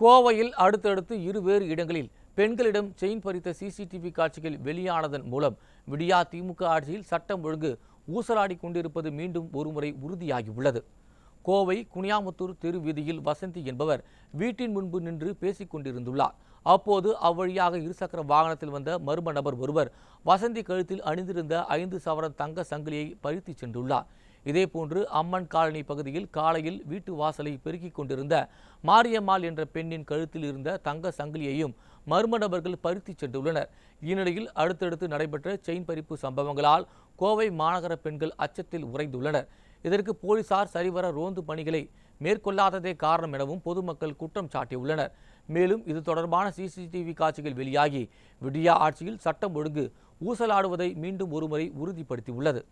கோவையில் அடுத்தடுத்து இருவேறு இடங்களில் பெண்களிடம் செயின் பறித்த சிசிடிவி காட்சிகள் வெளியானதன் மூலம் விடியா திமுக ஆட்சியில் சட்டம் ஒழுங்கு ஊசலாடி கொண்டிருப்பது மீண்டும் ஒருமுறை உறுதியாகியுள்ளது. கோவை குனியாமுத்தூர் தெரு வீதியில் வசந்தி என்பவர் வீட்டின் முன்பு நின்று பேசிக் கொண்டிருந்துள்ளார். அப்போது அவ்வழியாக இருசக்கர வாகனத்தில் வந்த மர்ம நபர் ஒருவர் வசந்தி கழுத்தில் அணிந்திருந்த ஐந்து சவரன் தங்க சங்கிலியை பறித்துச் சென்றுள்ளார். இதேபோன்று அம்மன் காலனி பகுதியில் காலையில் வீட்டு வாசலை பெருக்கிக் கொண்டிருந்த மாரியம்மாள் என்ற பெண்ணின் கழுத்தில் இருந்த தங்க சங்கிலியையும் மர்ம நபர்கள் பறித்துச் சென்றுள்ளனர். இந்நிலையில் அடுத்தடுத்து நடைபெற்ற செயின் பறிப்பு சம்பவங்களால் கோவை மாநகர பெண்கள் அச்சத்தில் உறைந்துள்ளனர். இதற்கு போலீசார் சரிவர ரோந்து பணிகளை மேற்கொள்ளாததே காரணம் எனவும் பொதுமக்கள் குற்றம் சாட்டியுள்ளனர். மேலும் இது தொடர்பான சிசிடிவி காட்சிகள் வெளியாகி விடியா ஆட்சியில் சட்டம் ஒழுங்கு ஊசலாடுவதை மீண்டும் ஒருமுறை உறுதிப்படுத்தியுள்ளது.